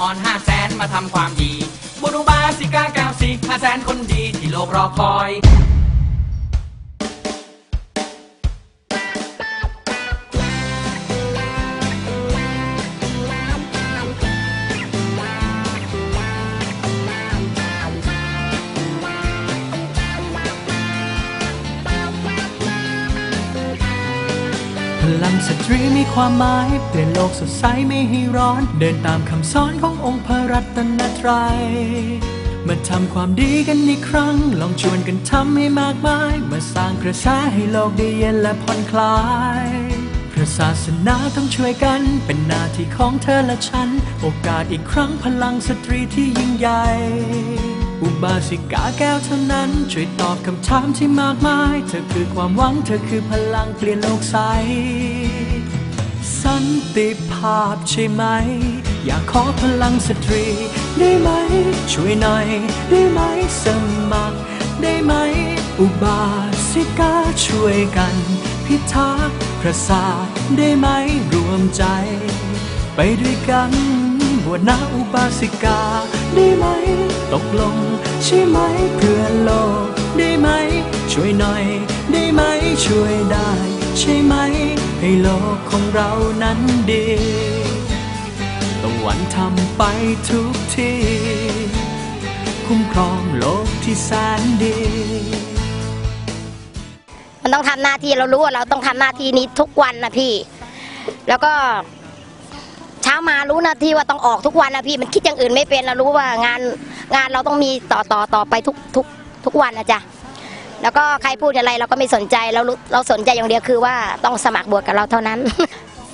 อ่อนห้าแสนมาทำความดีบุรุบาสิกาเก้าสิห้าแสนคนดีที่โลกรอคอย สตรีมีความหมาย เปลี่ยนโลกสดใสไม่ให้ร้อน เดินตามคำสอนขององค์พระรัตนตรัยมาทำความดีกันอีกครั้ง ลองชวนกันทำให้มากมาย มาสร้างกระแสให้โลกได้เย็นและผ่อนคลายพระศาสนาต้องช่วยกัน เป็นหน้าที่ของเธอและฉัน โอกาสอีกครั้งพลังสตรีที่ยิ่งใหญ่ อุบาสิกาแก้วเท่านั้น ช่วยตอบคำถามที่มากมาย เธอคือความหวัง เธอคือพลังเปลี่ยนโลกใส สันติภาพใช่ไหม อยากขอพลังสตรี ได้ไหม ช่วยหน่อย ได้ไหมสมัคร ได้ไหม อุบาสิกาช่วยกัน พิทักษ์พระศาสได้ไหมรวมใจ ไปด้วยกันบวชนาอุบาสิกา ได้ไหม ตกลงใช่ไหมเพื่อโลกได้ไหม ช่วยหน่อยได้ไหมช่วยได้ ใช่ไหม ให้โลกของเรานั้นดีต้องวันทำไปทุกที่คุ้มครองโลกที่แสนดีมันต้องทำหน้าที่เรารู้ว่าเราต้องทำหน้าที่นี้ทุกวันนะพี่ แล้วก็ ช้ามารู้หน้าที่ว่าต้องออกทุกวันนะพี่มันคิดอย่างอื่นไม่เป็นเรารู้ว่างานงานเราต้องมีต่อต่อต่อไปทุกทุกทุกวันนะจ๊ะแล้วก็ใครพูดอะไรเราก็ไม่สนใจเราเราสนใจอย่างเดียวคือว่าต้องสมัครบวชกับเราเท่านั้น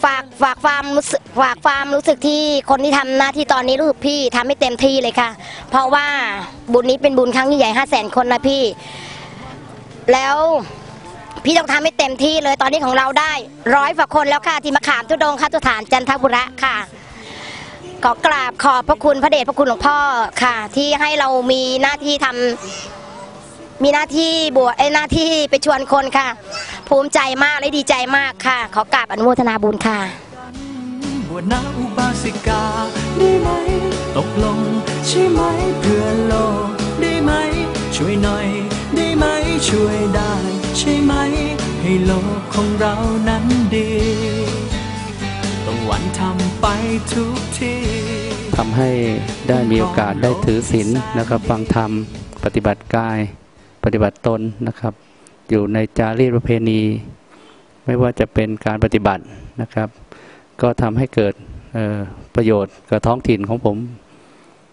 ฝากฝากความรู้สึกฝากความรู้สึกที่คนที่ทำหน้าที่ตอนนี้รู้สึกพี่ทำให้เต็มที่เลยค่ะ เพราะว่าบุญนี้เป็นบุญครั้งยิ่งใหญ่ห้าแสนคนนะพี่ แล้ว พี่ต้องทำให้เต็มที่เลยตอนนี้ของเราได้ร้อยกว่าคนแล้วค่ะที่มาขามทุดงค่ะตุฐานจันทบุระค่ะขอกราบขอบพระคุณพระเดชพระคุณหลวงพ่อค่ะ ที่ให้เรามีหน้าที่ทำมีหน้าที่บวชไอ้หน้าที่ไปชวนคนค่ะ ภูมิใจมากและดีใจมากค่ะ ขอกราบอนุโมทนาบุญค่ะ วชนาอุบาสิกา ได้ไหม ตกลง ใช่ไหมเพื่อโลกได้ไหม ช่วยหน่อย ได้ไหมช่วยได้ ใช่ไหม ให้โลกของเรานั้นดีต้องหวันทำไปทุกทีทำให้ได้มีโอกาสได้ถือศีลนะครับ ฟังธรรมปฏิบัติกาย ปฏิบัติตนนะครับ อยู่ในจารีตประเพณี ไม่ว่าจะเป็นการปฏิบัตินะครับ ก็ทำให้เกิดประโยชน์กับท้องถิ่นของผม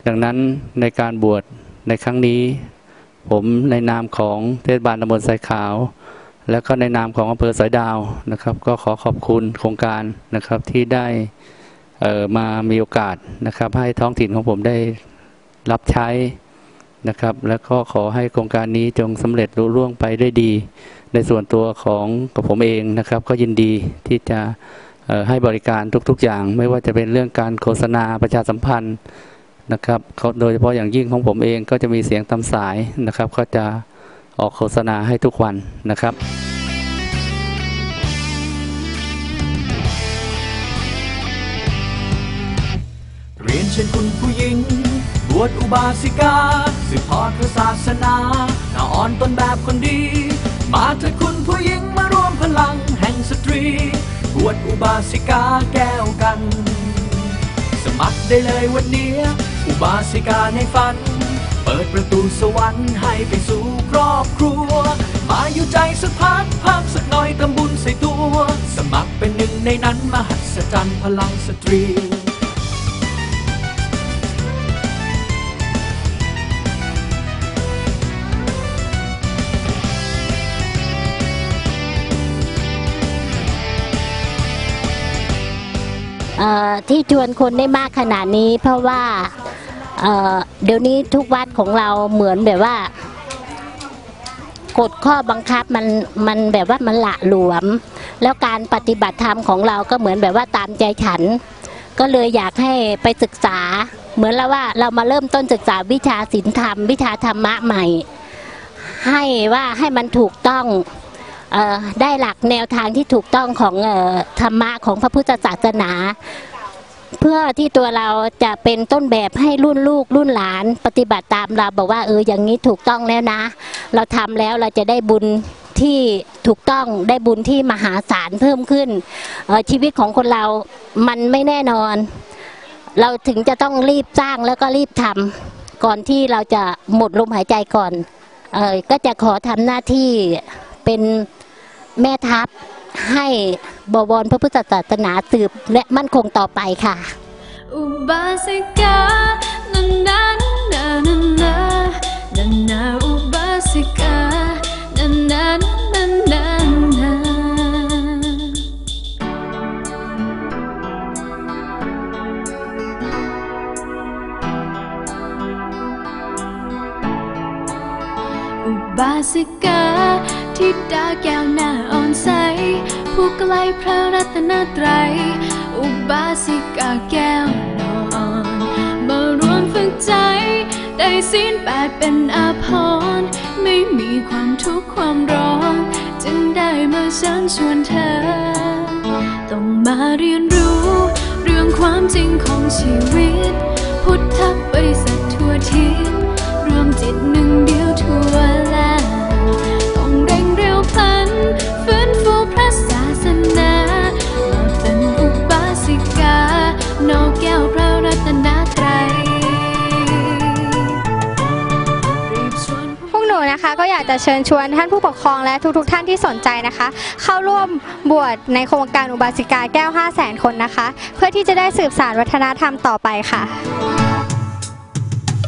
ดังนั้นในการบวชในครั้งนี้ ผมในนามของเทศบาลตำบลไซขาว แล้วก็ในนามของอำเภอสอยดาวนะครับ ก็ขอขอบคุณโครงการนะครับที่ได้มามีโอกาสนะครับ ให้ท้องถิ่นของผมได้รับใช้นะครับ แล้วก็ขอให้โครงการนี้จงสำเร็จรุ่ร่วงไปได้ดี ในส่วนตัวของกับผมเองนะครับ ก็ยินดีที่จะ ให้บริการทุกๆอย่าง ไม่ว่าจะเป็นเรื่องการโฆษณาประชาสัมพันธ์นะครับเขาโดยเฉพาะอย่างยิ่งของผมเองก็จะมีเสียงตามสายนะครับ ก็จะออกโฆษณาให้ทุกวันนะครับเรียนเชิญคุณผู้หญิง บวชอุบาสิกา สืบทอดพระศาสนาหน้าอ่อนต้นแบบคนดี มาเถิดคุณผู้หญิงมารวมพลังแห่งสตรี บวชอุบาสิกาแก้วกัน สมัครได้เลยวันนี้อุบาสิกาในฝัน เปิดประตูสวรรค์ให้ไปสู่ครอบครัว มาอยู่ใจสักพักพักสักหน่อยทำบุญใส่ตัว สมัครเป็นหนึ่งในนั้นมหัศจรรย์พลังสตรี ที่ชวนคนได้มากขนาดนี้ เพราะว่าเเดี๋ยวนี้ทุกวัดของเราเหมือนแบบว่ากฎข้อบังคับมันมันแบบว่ามันละหลวม แล้วการปฏิบัติธรรมของเราก็เหมือนแบบว่าตามใจฉัน ก็เลยอยากให้ไปศึกษา เหมือนแล้วว่าเรามาเริ่มต้นศึกษาวิชาศีลธรรม วิชาธรรมะใหม่ ให้ว่าให้มันถูกต้อง ได้หลักแนวทางที่ถูกต้องของออธรรมะของพระพุทธศาสนา เพื่อที่ตัวเราจะเป็นต้นแบบให้รุ่นลูกรุ่นหลาน ปฏิบัติตามเราบอกว่าเอออย่างนี้ถูกต้องแล้วนะ เราทำแล้วเราจะได้บุญที่ถูกต้องได้บุญที่มหาศาลเพิ่มขึ้นออชีวิตของคนเรามันไม่แน่นอน เราถึงจะต้องรีบสร้างแล้วก็รีบทำก่อนที่เราจะหมดลมหายใจก่อนออก็จะขอทำหน้าที่เป็น แม่ทัพให้บวรพระพุทธศาสนาสืบและมั่นคงต่อไปค่ะ อุบาสิกานานานานานานานอุบาสิกา ผู้ไกลพระรัตนตรัย อุบาสิกาแก้วนอนมารวมฝึกใจ ได้ศีลแปดเป็นอาภรณ์ไม่มีความทุกข์ความร้อน จึงได้มาเชิญชวนเธอ ต้องมาเรียนรู้ เรื่องความจริงของชีวิตะก็อยากจะเชิญชวนท่านผู้ปกครองและทุกๆทท่านที่สนใจนะคะ เข้าร่วมบวชในโครงการอุบาสิกาแก้ว 5 0 0แสนคนนะคะ เพื่อที่จะได้สืบสานวัฒนธรรมต่อไปค่ะ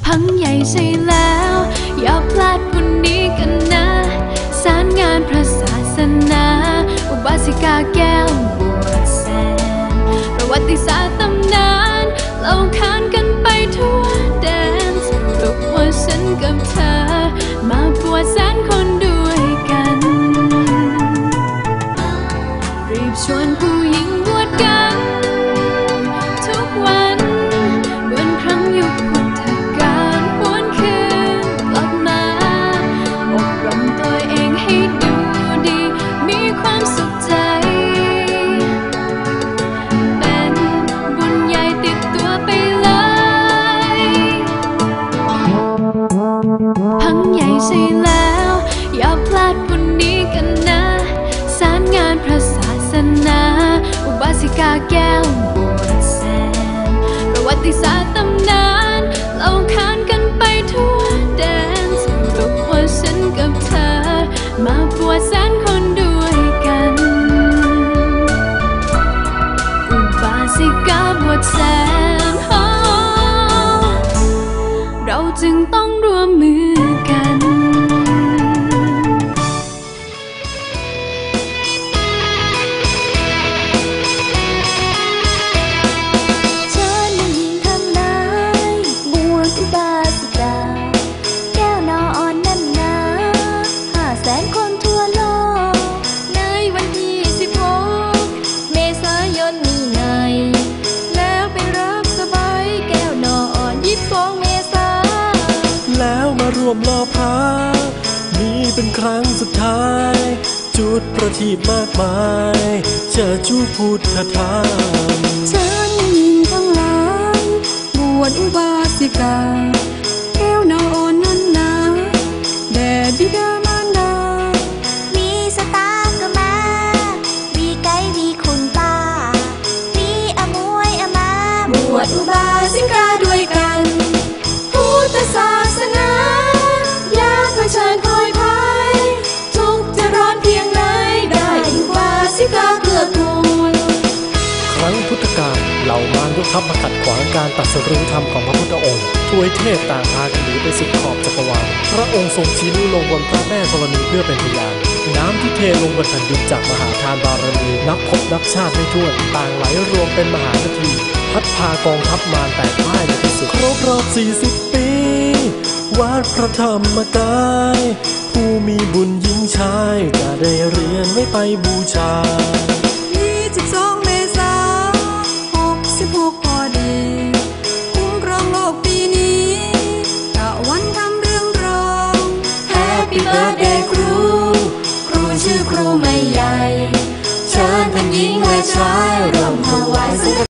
พังใหญ่ใช่แล้ว อย่าพลาดวันนี้กันนะ รีบชวนผู้หญิงบวชกัน ทุกวันเหมือนครั้งยุคพุทธกาลหวนคืนกลับมาอบรมตัวเองให้ดูดี มีความสุขใจ เป็นบุญใหญ่ติดตัวไปเลยพังใหญ่ใช่ บาสิกาแก้ว จุดประทีปมากมายเชิดชูพุทธธรรมเชิญหญิงทั้งหลายบวชอุบาสิกาแก้วนออ่อนนั้นนาแด่บิดา ทัพมาขัดขวางการตรัสรู้ธรรมของพระพุทธองค์ทวยเทพต่างพากันหนีไปสุดขอบจักรวาล พระองค์ทรงชี้นิ้วลงบนพระแม่ธรณีเพื่อเป็นพยาน น้ำที่เทลงบนแผ่นดินจากมหาทานบารมี นับพบนับชาติไม่ถ้วน ต่างไหลรวมเป็นมหานาทีพัดพากองทัพมารแตกพ่ายในที่สุด ครบรอบ 40 ปี วัดพระธรรมกาย ผู้มีบุญยิ่งชายจะได้เรียนไม่ไปบูชา ชื่อค